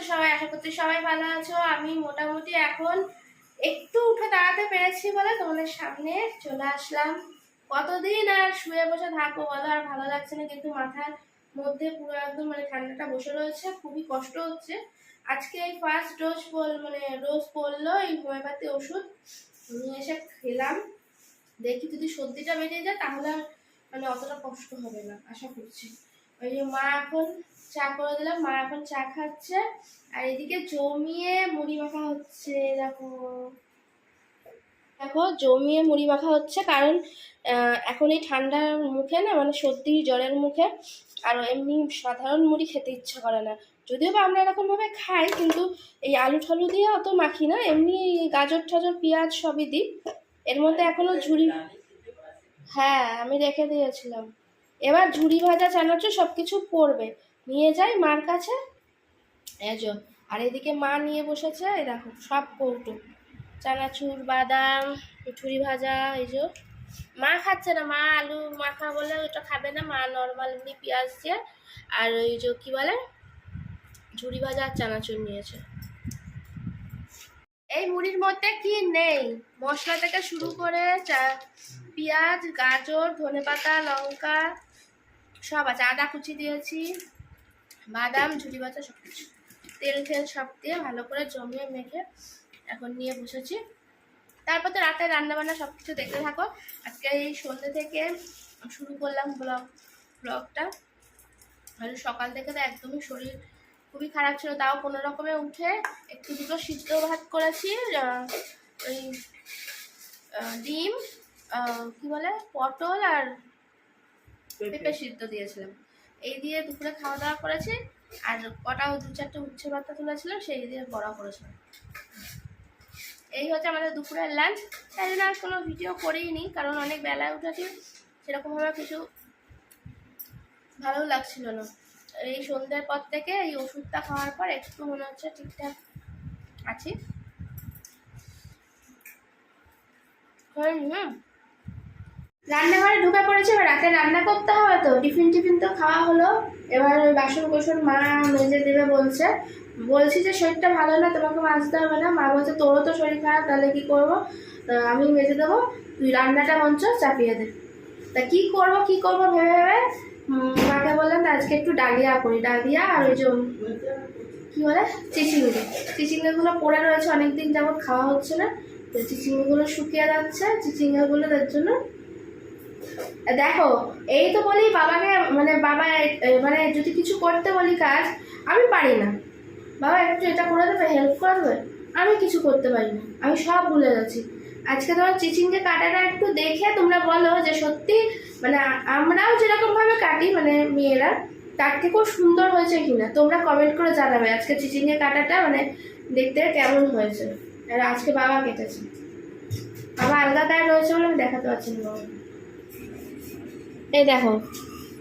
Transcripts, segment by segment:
আছো সবাই? আশা করছি সবাই ভালো আছো। আমি মোটামুটি এখন একটু উঠে দাঁড়াতে পেরেছি বলে তোমাদের সামনে চলে আসলাম। কতদিন আর শুয়ে বসে থাকব বলো? আর ভালো লাগছে না কিন্তু মাথার মধ্যে পুরো একদম মানে ঠান্ডাটা বসে রয়েছে, খুবই কষ্ট হচ্ছে। আজকে এই ফার্স্ট ডোজ বল মানে ডোজ পড়ল এই হোমিওপ্যাথি ওষুধ নিয়ে এসে খেলাম। দেখি যদি সর্দিটা বেরিয়ে যায় তাহলে মানে অতটা কষ্ট হবে না, আশা করছি। ওই যে মা এখন চা করে দিলাম মা এখন চা খাচ্ছে। আর এদিকে জমিয়ে মুড়ি মাখা হচ্ছে, দেখো। দেখো, জমিয়ে মুড়ি মাখা হচ্ছে, কারণ এখন এই ঠান্ডার মুখে না মানে সর্দি, জ্বরের মুখে, আর এমনি সাধারণ মুড়ি খেতে ইচ্ছা করে না। যদিও বা আমরা এরকমভাবে খাই, কিন্তু এই আলু ঠালু দিয়ে অত মাখি না, এমনি গাজর ঠাজর পেঁয়াজ সবই দিই। এর মধ্যে এখনও ঝুড়ি হ্যাঁ আমি রেখে দিয়েছিলাম। এবার ঝুড়ি ভাজা চানাচুর সব কিছু পড়বে নিয়ে যাই মার কাছে। এজো আর এদিকে মা নিয়ে বসেছে, এই দেখো, সব কৌটো। চানাচুর, বাদাম, ঝুড়ি ভাজা যে। মা খাচ্ছে না, মা আলু মাখা বলে ওটা খাবে না, মা নর্মাল এমনি পেঁয়াজ দিয়ে আর ওই যে কী বলে? ঝুড়ি ভাজা আর চানাচুর নিয়েছে। এই মুড়ির মধ্যে কি নেই? মশলা থেকে শুরু করে পেঁয়াজ, গাজর, ধনেপাতা, লঙ্কা সব আছে, আদা কুচি দিয়েছি, বাদাম ঝুড়ি বাচ্চা সব কিছু। তেল টেল সব দিয়ে ভালো করে জমিয়ে মেখে এখন নিয়ে বসেছি। তারপর তো রাতে রান্নাবান্না সব কিছু দেখতে থাকো। আজকে এই সন্ধ্যে থেকে শুরু করলাম ব্লগ, ব্লগটা। আর সকাল থেকে তো একদমই শরীর খুবই খারাপ ছিল, তাও কোনো রকমে উঠে একটু দুটো সিদ্ধ ভাত করেছি ওই ডিম কি বলে, পটল আর পেঁপে সিদ্ধ দিয়েছিলাম। এই দিয়ে দুপুরে খাওয়া দাওয়া করেছি, আর কটা দু চারটে উচ্ছে ভাতটা তুলেছিলাম সেই দিয়ে বড়া করেছিলাম। এই হচ্ছে আমাদের দুপুরের লাঞ্চ তাই জন্য আর কোনো ভিডিও করিনি, কারণ অনেক বেলায় উঠেছি, সেরকমভাবে কিছু ভালো লাগছিল না। এই সন্ধ্যের পর থেকে এই ওষুধটা খাওয়ার পর একটু মনে হচ্ছে ঠিকঠাক আছি। হুম রান্নাঘরে ঢুকে পড়েছে, এবার রাতে রান্না করতে হবে তো। টিফিন টিফিন তো খাওয়া হলো। এবার ওই বাসন কোসন মা মেজে দেবে বলছে। বলছি যে শরীরটা ভালো না, তোমাকে মাজতে হবে না। মা বলছে, তোরও তো শরীর খারাপ, তাহলে কি করব? আমি মেজে দেবো, তুই রান্নাটা মঞ্চ চাপিয়ে দে। তা কি করব কি করব ভেবে ভেবে? মাকে বললাম আজকে একটু ডালিয়া করি। ডালিয়া আর ওই যে কী বলে? চিচিঙ্গি। চিচিঙ্গিগুলো পড়ে রয়েছে অনেক দিন যাবত খাওয়া হচ্ছে না। তো চিচিঙ্গিগুলো শুকিয়ে যাচ্ছে। চিচিঙ্গিগুলো তার জন্য দেখো, এই তো বলি বাবাকে মানে বাবা মানে যদি কিছু করতে বলি কাজ, আমি পারি না। বাবা একটু এটা করে দেবে হেল্প করে দেবে? আমি কিছু করতে পারি না, আমি সব ভুলে যাচ্ছি। আজকে তোমার চিচিংকে কাটাটা একটু দেখে তোমরা বলো যে সত্যি মানে আমরাও যেরকমভাবে কাটি মানে মেয়েরা, তার থেকেও সুন্দর হয়েছে কিনা, তোমরা কমেন্ট করে জানাবে আজকে চিচিংয়ে কাটাটা মানে দেখতে কেমন হয়েছে। আর আজকে বাবা কেটেছে। বাবা আলগা গায়ে রয়েছে বলে আমি দেখাতে পারছি না বাবা। এই দেখো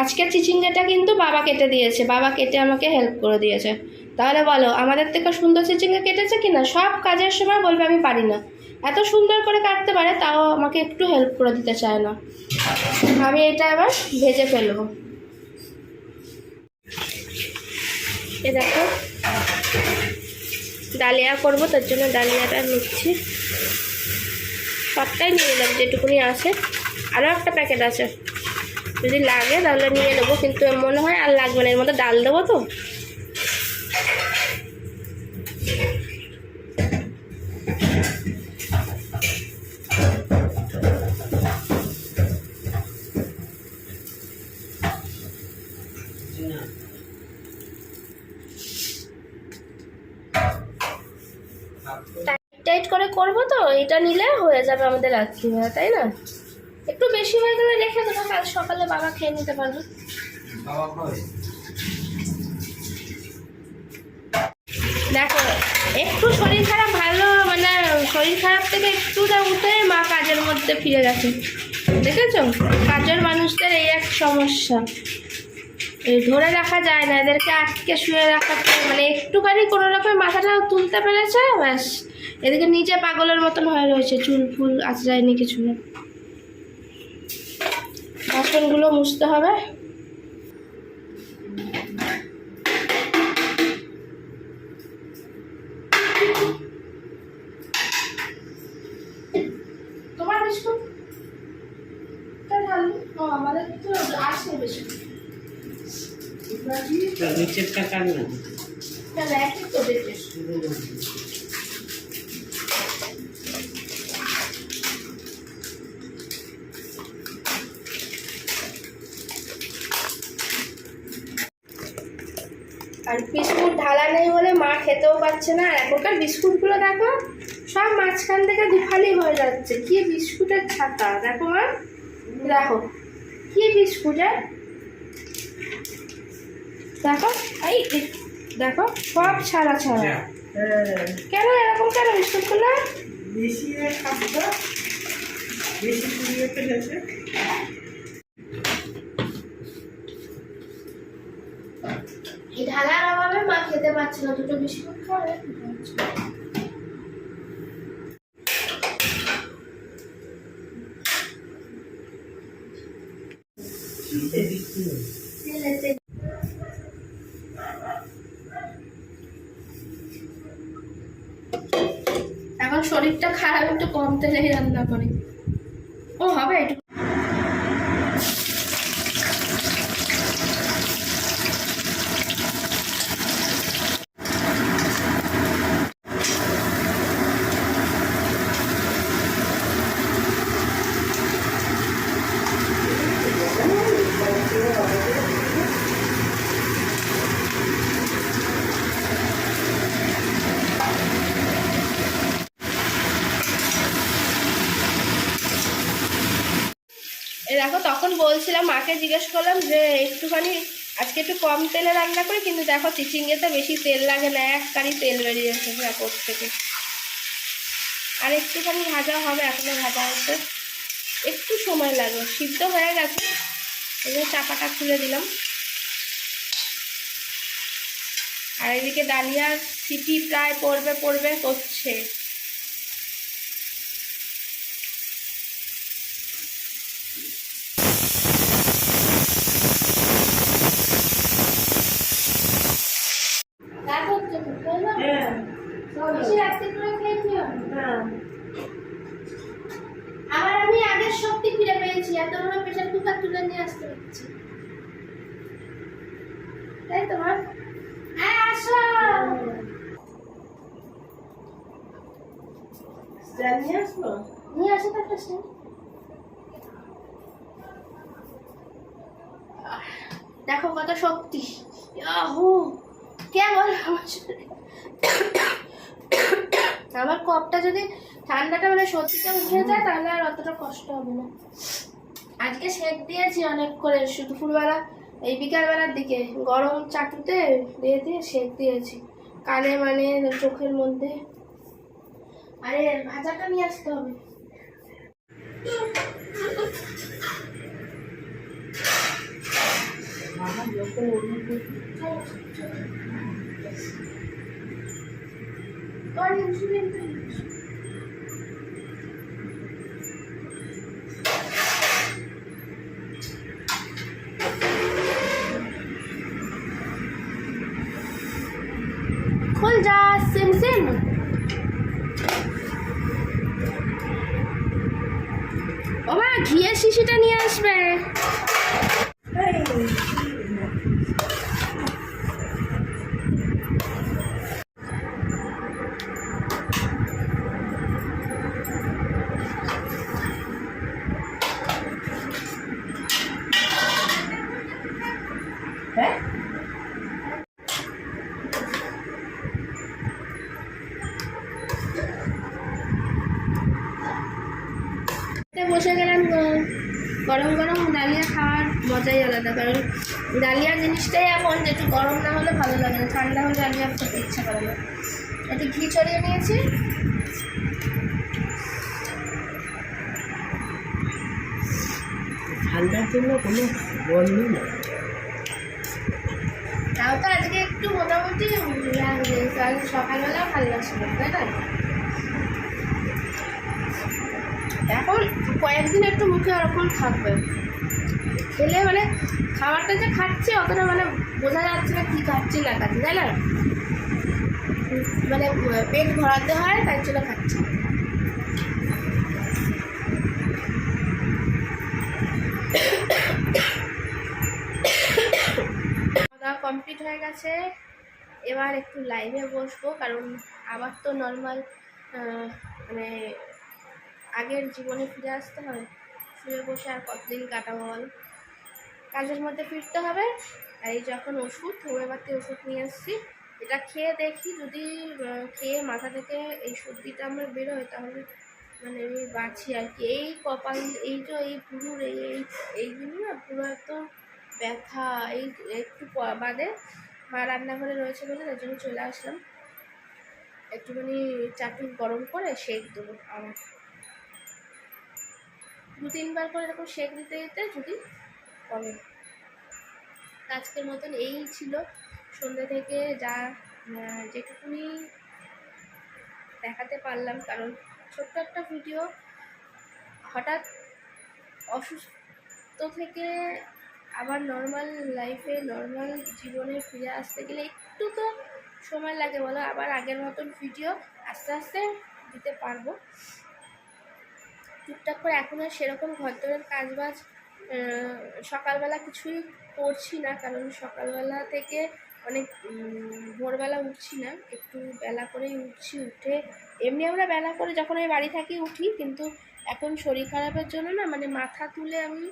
আজকে চিচিঙ্গাটা কিন্তু বাবা কেটে দিয়েছে, বাবা কেটে আমাকে হেল্প করে দিয়েছে। তাহলে বলো, আমাদের থেকে সুন্দর চিচিঙ্গা কেটেছে কি না সব কাজের সময় বলবে আমি পারি না। এত সুন্দর করে কাটতে পারে, তাও আমাকে একটু হেল্প করে দিতে চায় না। আমি এটা এবার ভেজে ফেলব। এ দেখো, ডালিয়া করব, তার জন্য ডালিয়াটা নিচ্ছি। সবটাই নিয়ে নিলাম, যেটুকুনি আছে। আরও একটা প্যাকেট আছে। যদি লাগে তাহলে নিয়ে নেব, কিন্তু মনে হয় আর লাগবে না, এর মধ্যে ডাল দেবো তো। টাইট টাইট করে করব তো, এটা নিলে হয়ে যাবে আমাদের রাত্রিবেলা, তাই না? একটু বেশি হয়ে গেলে রেখে দেবো, কাল সকালে বাবা খেয়ে নিতে পারবে। দেখো, একটু শরীর খারাপ, ভালো মানে শরীর খারাপ থেকে একটুটা উঠে মা কাজের মধ্যে ফিরে গেছে। দেখেছ? কাজের মানুষদের এই এক সমস্যা। এই ধরে রাখা যায় না, এদেরকে আটকে শুয়ে রাখাতে মানে একটুখানি কোনো রকম মাথাটা তুলতে পেরেছে, ব্যাস। এদিকে নিজে পাগলের মতন হয়ে রয়েছে, চুল ফুল আঁচড়ায়নি কিছু না। বাসনগুলো মুছতে হবে। তোমার বিস্কুট? আমাদের তো আসে বেশি নিচেরটা কার তাহলে একই তো দেখে। আর বিস্কুট ঢালা নেই বলে মা খেতেও পাচ্ছে না। আর এখনকার বিস্কুটগুলো দেখো সব মাঝখান থেকে দুফালি হয়ে যাচ্ছে। কি বিস্কুটের ছাতা? দেখো মা। দেখো কি বিস্কুটের দেখো এই দেখো সব ছাড়া ছাড়া। কেন এরকম কেন বিস্কুটগুলো? বেশি বেশি কুড়িয়ে ফেলেছে এই ঢালার অভাবে মা খেতে পারছে না দুটো বিস্কুট এখন শরীরটা খারাপ, একটু কম তেলেই রান্না করি। ও, হবে একটু বলছিলাম, মাকে জিজ্ঞেস করলাম যে, একটুখানি, আজকে একটু কম তেলে রান্না করি, কিন্তু দেখো চিচিঙ্গেতে বেশি তেল লাগে না, এক কারি তেল বেরিয়ে বেরিয়েছে ওর থেকে। আর একটুখানি ভাজা হবে, এখনও ভাজা হচ্ছে। একটু সময় লাগবে সিদ্ধ হয়ে গেছে। জন্য চাপাটা খুলে দিলাম। আর এদিকে ডালিয়ার সিটি প্রায় পড়বে পড়বে, করছে রাত হচ্ছে তো, তাই না? হ্যাঁ বেশি রাত্রি করে খেয়েছি আমি। আবার আমি আগের শক্তি ফিরে পেয়েছি এত বড় প্রেশার কুকার তুলে নিয়ে আসতে পারছি তাই তোমার আসো! জানিয়ে আসব? নিয়ে আসো তো একটা stand। দেখো কত শক্তি। ইয়াহু! কেমন আমার আমার কপটা যদি ঠান্ডাটা মানে সত্যিটা উঠে যায় তাহলে আর অতটা কষ্ট হবে না। আজকে সেক দিয়েছি অনেক করে দুপুরবেলা এই বিকালবেলার দিকে গরম চাটুতে দিয়ে দিয়ে সেক দিয়েছি কানে মানে চোখের মধ্যে। আরে ভাজাটা নিয়ে আসতে হবে। যখন অনুভূতি जा सिम सिम ও ঘিয়ের শিশিটা নিয়ে আসবে হ্যাঁ তে বসে গেলাম আহ, গরম গরম ডালিয়া খাওয়ার মজাই আলাদা কারণ ডালিয়া জিনিসটাই এখন যে একটু গরম না হলে ভালো লাগে না ঠান্ডা হলে ডালিয়া খেতে ইচ্ছা করে না। একটু ঘি ছড়িয়ে নিয়েছি। ঠান্ডার জন্য কোনো বন্ধ না তাও তো আজকে একটু মোটামুটি কারণ সকালবেলা ভালো লাগছিল তাই না? এখন কয়েকদিন একটু মুখে ওরকম থাকবে। খেলে মানে খাবারটা যে খাচ্ছি অতটা মানে বোঝা যাচ্ছে না কী খাচ্ছি না খাচ্ছি, তাই না? মানে পেট ভরাতে হয়, তাই জন্য খাচ্ছি। খাওয়া কমপ্লিট হয়ে গেছে। এবার একটু লাইভে বসবো, কারণ আবার তো নর্মাল মানে আগের জীবনে ফিরে আসতে হবে শুয়ে বসে আর কতদিন কাটাবো বল? কাজের মধ্যে ফিরতে হবে। আর এই যখন ওষুধ, হোমিওপ্যাথি ওষুধ নিয়ে এসেছি এটা খেয়ে দেখি যদি খেয়ে মাথা থেকে এই সর্দিটা আমার বেরোয়, তাহলে মানে আমি বাঁচি আর কি। এই কপাল, এই যে এই পুরুর, এই এই, এইগুলো না পুরো একদম ব্যথা, এই একটু বাদে মা রান্নাঘরে রয়েছে বলে তার জন্য চলে আসলাম। একটুখানি চাটনি গরম করে সেক দেবো আমার। দু তিনবার করে এরকম সেক দিতে দিতে যদি কমে আজকের মতন এই ছিল। সন্ধ্যে থেকে যা যেটুকুনি দেখাতে পারলাম, কারণ ছোট্ট একটা ভিডিও হঠাৎ অসুস্থ থেকে আবার নর্মাল লাইফে নর্মাল জীবনে ফিরে আসতে গেলে একটু তো সময় লাগে বলো, আবার আগের মতন ভিডিও আস্তে আস্তে দিতে পারব। টুকটাক করে এখন আর সেরকম ঘরদোরের কাজ বাজ সকালবেলা কিছুই করছি না, কারণ সকালবেলা থেকে অনেক ভোরবেলা উঠছি না, একটু বেলা করেই উঠছি উঠে। এমনি আমরা বেলা করে যখন আমি বাড়ি থাকি উঠি, কিন্তু এখন শরীর খারাপের জন্য না মানে মাথা তুলে আমি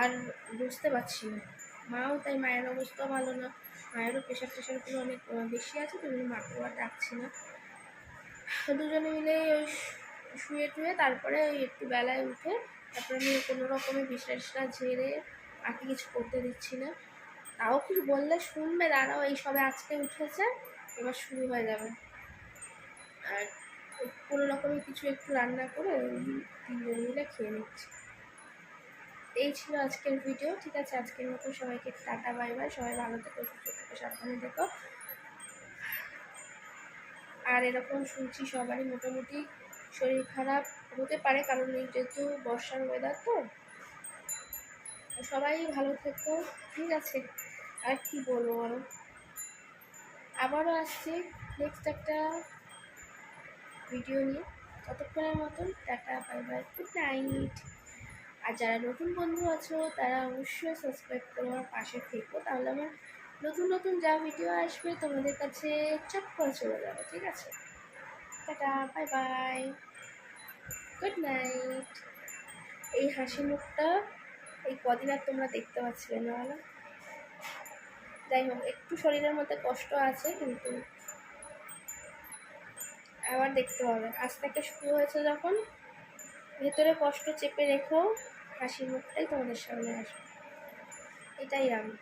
আর বুঝতে পারছি না। মাও তাই মায়ের অবস্থা ভালো না, মায়েরও প্রেশার টেশারগুলো অনেক বেশি আছে, তো মাকেও আর ডাকছি না। দুজনে মিলে শুয়ে টুয়ে তারপরে একটু বেলায় উঠে তারপরে আমি কোনো রকমে বিশ্বাসটা ঝেড়ে বাকি কিছু করতে দিচ্ছি না। তাও কিছু বললে শুনবে, দাঁড়াও, এই সবে আজকে উঠেছে, এবার শুরু হয়ে যাবে। আর ওই কোনো রকমে কিছু একটু রান্না করে তিনজন মিলে খেয়ে নিচ্ছি। এই ছিল আজকের ভিডিও ঠিক আছে? আজকের মতো সবাইকে টাটা, বাই বাই। সবাই ভালো থেকো, সুস্থ থেকো, সাবধানে থেকো। আর এরকম শুনছি সবারই মোটামুটি শরীর খারাপ। হতে পারে, কারণ এই যেহেতু বর্ষার ওয়েদার তো সবাই ভালো থেকো, ঠিক আছে? আর কি বলব বলো? আবারও আসছি নেক্সট একটা ভিডিও নিয়ে। ততক্ষণের মতন tata bye bye good night আর যারা নতুন বন্ধু আছো, তারা অবশ্যই সাবস্ক্রাইব করে আমার পাশে থেকো, তাহলে আমার নতুন নতুন যা ভিডিও আসবে তোমাদের কাছে চট করে চলে যাবে, ঠিক আছে? Tata bye bye good night এই হাসি মুখটা এই কদিন আর তোমরা দেখতে পাচ্ছিলে না, বলো? যাই হোক, একটু শরীরের মধ্যে কষ্ট আছে, কিন্তু আবার দেখতে হবে। আজ থেকে শুরু হয়েছে যখন, ভেতরে কষ্ট চেপে রেখেও হাসি মুখটাই তোমাদের সামনে আসবে। এটাই আমি।